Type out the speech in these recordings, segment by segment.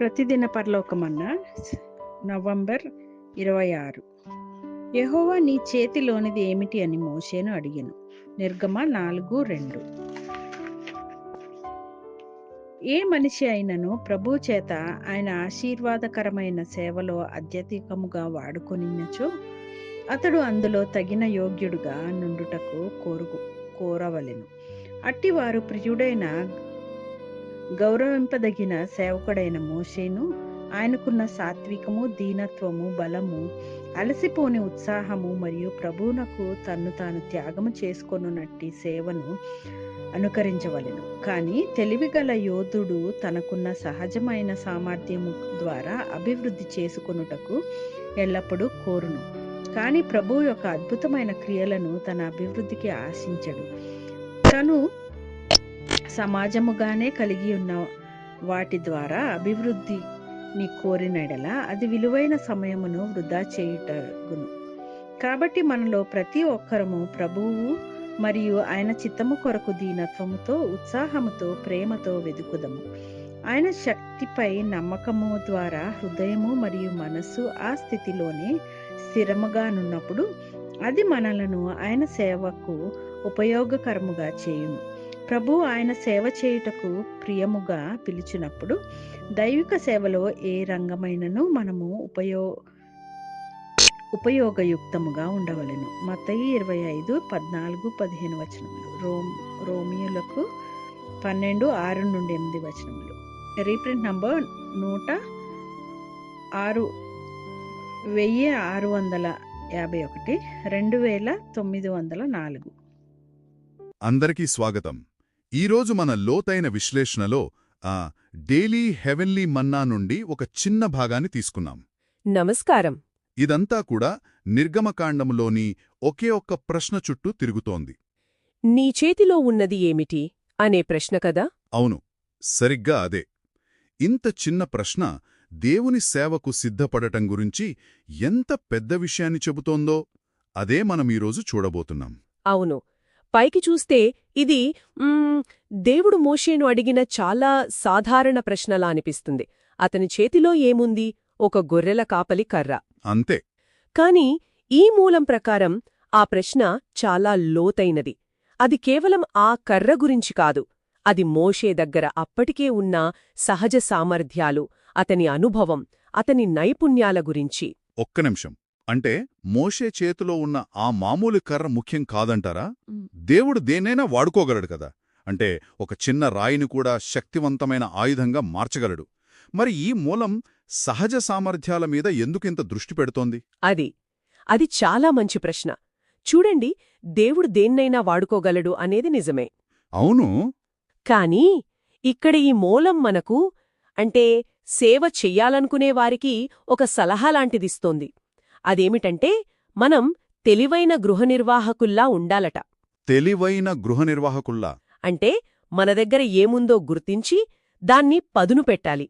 ప్రతిదిన పరలోకమన్నా November ఇరవై ఆరు. యహోవా నీ చేతిలోనిది ఏమిటి అని మోషేను అడిగాను. నిర్గమ నాలుగు రెండు. ఏ మనిషి అయినను ప్రభు చేత ఆయన ఆశీర్వాదకరమైన సేవలో అత్యధికముగా వాడుకొనినచో అతడు అందులో తగిన యోగ్యుడుగా నుండుటకు కోరుకు కోరవలెను. అట్టివారు ప్రియుడైన గౌరవింపదగిన సేవకుడైన మోషేను ఆయనకున్న సాత్వికము దీనత్వము బలము అలసిపోని ఉత్సాహము మరియు ప్రభువునకు తన్ను తాను త్యాగము చేసుకొనున్నట్టి సేవను అనుకరించవలెను. కానీ తెలివిగల యోధుడు తనకున్న సహజమైన సామర్థ్యము ద్వారా అభివృద్ధి చేసుకొనుటకు ఎల్లప్పుడూ కోరును. కానీ ప్రభు యొక్క అద్భుతమైన క్రియలను తన అభివృద్ధికి ఆశించడు. తను సమాజముగానే కలిగి ఉన్న వాటి ద్వారా అభివృద్ధిని కోరినడల అది విలువైన సమయమును వృధా చేయుటగును కాబట్టి మనలో ప్రతి ఒక్కరము ప్రభువు మరియు ఆయన చిత్తము కొరకు దీనత్వముతో ఉత్సాహముతో ప్రేమతో వెదుకుదము. ఆయన శక్తిపై నమ్మకము ద్వారా హృదయము మరియు మనస్సు ఆ స్థితిలోనే స్థిరముగానున్నప్పుడు అది మనలను ఆయన సేవకు ఉపయోగకరముగా చేయును. ప్రభు ఆయన సేవ చేయుటకు ప్రియముగా పిలిచినప్పుడు దైవిక సేవలో ఏ రంగమైనను మనము ఉపయో ఉపయోగయుక్తముగా ఉండవలెను. మతయి ఇరవై ఐదు పద్నాలుగు పదిహేను వచనములు. రోమ్ రోమియోలకు పన్నెండు ఆరు నుండి ఎనిమిది వచనములు. రీప్రింట్ నంబర్ నూట ఆరు వెయ్యి ఆరు వందల యాభై ఒకటి రెండు వేల తొమ్మిది వందల నాలుగు. అందరికీ స్వాగతం. ఈరోజు మన లోతైన విశ్లేషణలో ఆ డైలీ హెవెన్లీ మన్నా నుండి ఒక చిన్న భాగాన్ని తీసుకున్నాం. నమస్కారం. ఇదంతా కూడా నిర్గమకాండములోని ఒకే ఒక్క ప్రశ్న చుట్టూ తిరుగుతోంది. నీ చేతిలో ఉన్నది ఏమిటి? అనే ప్రశ్న కదా? అవును సరిగ్గా అదే. ఇంత చిన్న ప్రశ్న దేవుని సేవకు సిద్ధపడటం గురించి ఎంత పెద్ద విషయాన్ని చెబుతోందో అదే మనం ఈరోజు చూడబోతున్నాం. అవును పైకి చూస్తే ఇది దేవుడు మోషేను అడిగిన చాలా సాధారణ ప్రశ్నలా అనిపిస్తుంది. అతని చేతిలో ఏముంది? ఒక గొర్రెల కాపలి కర్ర. అంతే. కాని ఈ మూలం ప్రకారం ఆ ప్రశ్న చాలా లోతైనది. అది కేవలం ఆ కర్ర గురించి కాదు. అది మోషే దగ్గర అప్పటికే ఉన్న సహజ సామర్థ్యాలు అతని అనుభవం అతని నైపుణ్యాల గురించి. ఒక్క నిమిషం. అంటే మోషే చేతిలో ఉన్న ఆ మామూలు కర్ర ముఖ్యం కాదంటారా? దేవుడు దేన్నైనా వాడుకోగలడు కదా. అంటే ఒక చిన్న రాయిని కూడా శక్తివంతమైన ఆయుధంగా మార్చగలడు. మరి ఈ మూలం సహజ సామర్థ్యాల మీద ఎందుకింత దృష్టి పెడుతోంది? అది. అది చాలా మంచి ప్రశ్న. చూడండి దేవుడు దేన్నైనా వాడుకోగలడు అనేది నిజమే. అవును. కాని ఇక్కడ ఈ మూలం మనకు అంటే సేవ చెయ్యాలనుకునే వారికి ఒక సలహాలాంటిదిస్తోంది అదేమిటంటే మనం తెలివైన గృహనిర్వాహకుల్లా ఉండాలట. తెలివైన గృహ నిర్వాహకుల్లా అంటే మన దగ్గర ఏముందో గుర్తించి దాన్ని పదును పెట్టాలి.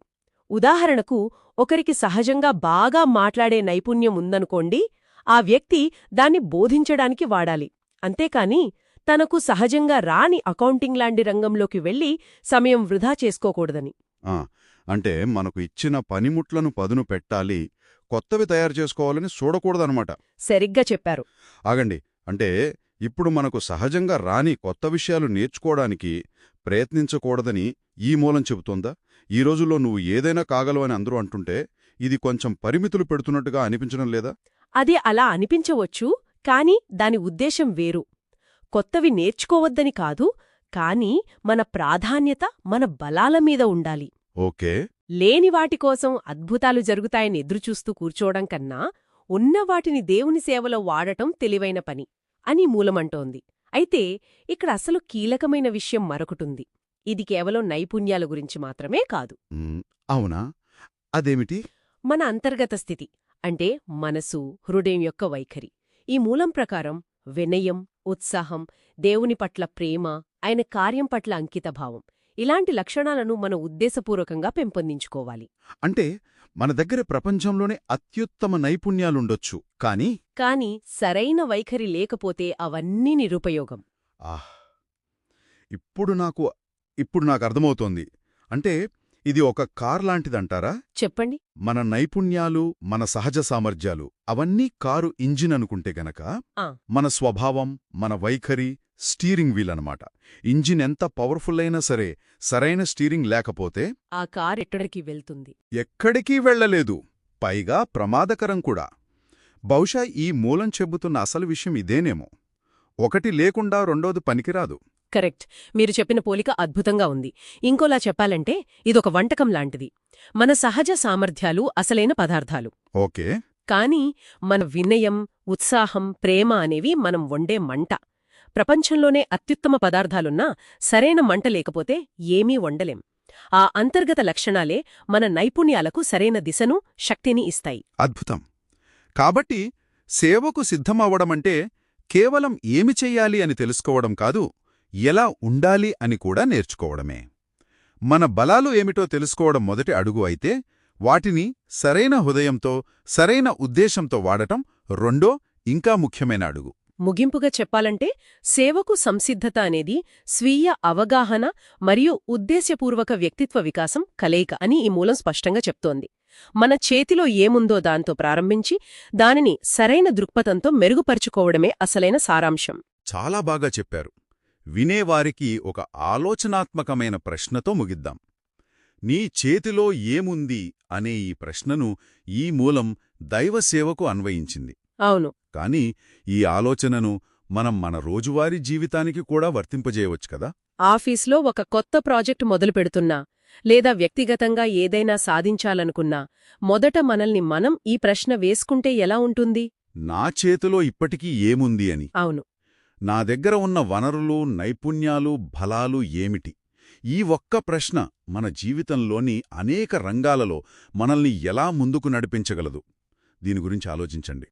ఉదాహరణకు ఒకరికి సహజంగా బాగా మాట్లాడే నైపుణ్యం ఉందనుకోండి ఆ వ్యక్తి దాన్ని బోధించడానికి వాడాలి. అంతేకాని తనకు సహజంగా రాని అకౌంటింగ్ లాంటి రంగంలోకి వెళ్ళి సమయం వృధా చేసుకోకూడదని. ఆ, అంటే మనకు ఇచ్చిన పనిముట్లను పదును పెట్టాలి కొత్తవి తయారు చేసుకోవాలని చూడకూడదనమాట సరిగ్గా చెప్పారు. ఆగండి. అంటే ఇప్పుడు మనకు సహజంగా రాని కొత్త విషయాలు నేర్చుకోవడానికి ప్రయత్నించకూడదని ఈ మూలం చెబుతోందా? ఈ రోజుల్లో నువ్వు ఏదైనా కాగలవని అందరూ అంటుంటే ఇది కొంచెం పరిమితులు పెడుతున్నట్టుగా అనిపించడం లేదా? అది అలా అనిపించవచ్చు కాని దాని ఉద్దేశం వేరు. కొత్తవి నేర్చుకోవద్దని కాదు కాని మన ప్రాధాన్యత మన బలాల మీద ఉండాలి. ఓకే. లేని వాటి కోసం అద్భుతాలు జరుగుతాయని ఎదురుచూస్తూ కూర్చోవడం కన్నా ఉన్న వాటిని దేవుని సేవలో వాడటం తెలివైన పని అని మూలమంటోంది. అయితే ఇక్కడ అసలు కీలకమైన విషయం మరొకటుంది. ఇది కేవలం నైపుణ్యాల గురించి మాత్రమే కాదు. అవునా? అదేమిటి? మన అంతర్గత స్థితి అంటే మనసు హృదయం యొక్క వైఖరి. ఈ మూలం ప్రకారం వినయం ఉత్సాహం దేవుని పట్ల ప్రేమ ఆయన కార్యం పట్ల అంకితభావం. ఇలాంటి లక్షణాలను మనం ఉద్దేశపూర్వకంగా పెంపొందించుకోవాలి. అంటే మన దగ్గర ప్రపంచంలోనే అత్యుత్తమ నైపుణ్యాలుండొచ్చు కానీ కాని సరైన వైఖరి లేకపోతే అవన్నీ నిరుపయోగం. ఆహ్ ఇప్పుడు నాకు ఇప్పుడు నాకు అర్థమవుతోంది. అంటే ఇది ఒక కార్ లాంటిదంటారా? చెప్పండి. మన నైపుణ్యాలు మన సహజ సామర్థ్యాలు అవన్నీ కారు ఇంజిన్ అనుకుంటే గనక. మన స్వభావం మన వైఖరి స్టీరింగ్ వీల్ అనమాట ఇంజిన్ ఎంత పవర్ఫుల్ అయినా సరే సరైన స్టీరింగ్ లేకపోతే ఆ కార్ ఎక్కడికి వెళ్తుంది? ఎక్కడికీ వెళ్ళలేదు. పైగా ప్రమాదకరం కూడా. బహుశా ఈ మూలం చెబుతున్న అసలు విషయం ఇదేనేమో. ఒకటి లేకుండా రెండోది పనికిరాదు. కరెక్ట్. మీరు చెప్పిన పోలిక అద్భుతంగా ఉంది. ఇంకోలా చెప్పాలంటే ఇదొక వంటకం లాంటిది. మన సహజ సామర్థ్యాలు అసలైన పదార్థాలు. ఓకే. కానీ మన వినయం ఉత్సాహం ప్రేమ అనేవి మనం వండే మంట. ప్రపంచంలోనే అత్యుత్తమ పదార్థాలున్నా సరైన మంట లేకపోతే ఏమీ వండలేం. ఆ అంతర్గత లక్షణాలే మన నైపుణ్యాలకు సరైన దిశను శక్తిని ఇస్తాయి. అద్భుతం. కాబట్టి సేవకు సిద్ధమవ్వడమంటే కేవలం ఏమి చెయ్యాలి అని తెలుసుకోవడం కాదు ఎలా ఉండాలి అని కూడా నేర్చుకోవడమే. మన బలాలు ఏమిటో తెలుసుకోవడం మొదటి అడుగు అయితే వాటిని సరైన హృదయంతో సరైన ఉద్దేశంతో వాడటం రెండో ఇంకా ముఖ్యమైన అడుగు. ముగింపుగా చెప్పాలంటే సేవకు సంసిద్ధత అనేది స్వీయ అవగాహన మరియు ఉద్దేశ్యపూర్వక వ్యక్తిత్వ వికాసం కలయిక అని ఈ మూలం స్పష్టంగా చెప్తోంది. మన చేతిలో ఏముందో దాంతో ప్రారంభించి దానిని సరైన దృక్పథంతో మెరుగుపరుచుకోవడమే అసలైన సారాంశం. చాలా బాగా చెప్పారు. వినేవారికి ఒక ఆలోచనాత్మకమైన ప్రశ్నతో ముగిద్దాం. నీ చేతిలో ఏముంది అనే ఈ ప్రశ్నను ఈ మూలం దైవసేవకు అన్వయించింది. అవును. కాని ఈ ఆలోచనను మనం మన రోజువారీ జీవితానికి కూడా వర్తింపజేయవచ్చు కదా? ఆఫీస్లో ఒక కొత్త ప్రాజెక్టు మొదలు పెడుతున్నా లేదా వ్యక్తిగతంగా ఏదైనా సాధించాలనుకున్నా మొదట మనల్ని మనం ఈ ప్రశ్న వేసుకుంటే ఎలా ఉంటుంది? నా చేతిలో ఇప్పటికీ ఏముంది అని. అవును. నా దగ్గర ఉన్న వనరులు నైపుణ్యాలు బలాలు ఏమిటి? ఈ ఒక్క ప్రశ్న మన జీవితంలోని అనేక రంగాలలో మనల్ని ఎలా ముందుకు నడిపించగలదు? దీని గురించి ఆలోచించండి.